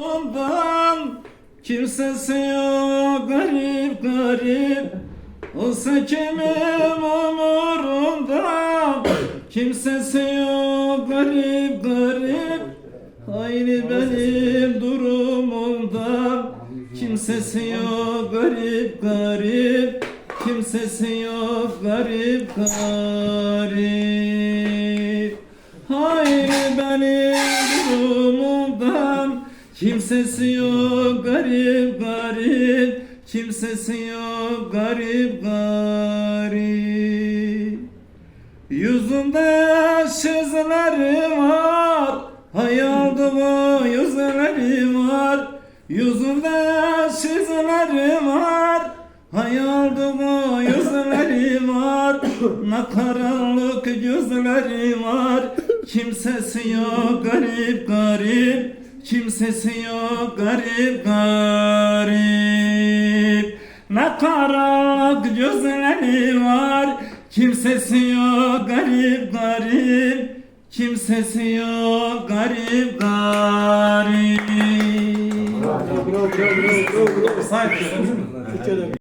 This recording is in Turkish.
Ondan kimsesi yok garip garip. Olsa kimim umurumda Kimsesi yok garip garip. Aynı benim durumumda. Kimsesi yok garip garip. Kimsesi yok garip garip. Hayır benim durumumdan Kimsesi yok garip garip. Kimsesi yok garip garip. Yüzümde sözlerim var. Hayalde bu yüzlerim var. Yüzümde sözlerim var. Hayalde bu yüzlerim var. Ne karanlık gözlerim var. Kimsesi yok garip garip Kimsesi yok garip garip Ne karanlık gözlerim var Kimsesi yok garip garip Kimsesi yok garip garip Bravo bravo bravo bravo. bravo. Saygı.